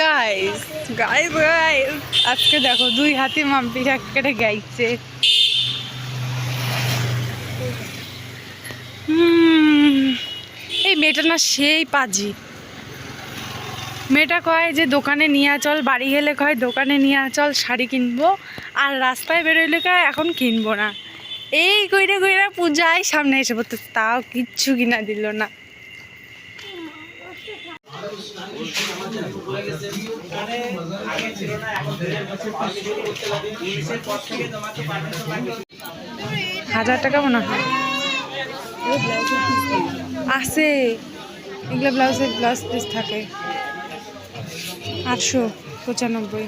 Guys guys guys আজকে দেখো দুই হাতি মাম্পি কেটে গাইছে। এই মেয়েটা না সেই পাজি। মেয়েটা কয় যে দোকানে নিয়ে চল বাড়ি গেলে কয় দোকানে নিয়ে চল শাড়ি কিনবো। আর রাস্তায় বেরোইলে কয় এখন কিনবো না। এই কইরে কইরা পূজায় সামনে এসে পড়তে তাও কিচ্ছু কিনা দিল না। হাজার টাকা মনে হয়। আছে। এগুলো ব্লাউজে ব্লাউজ পিস থাকে। আটশো পঁচানব্বই।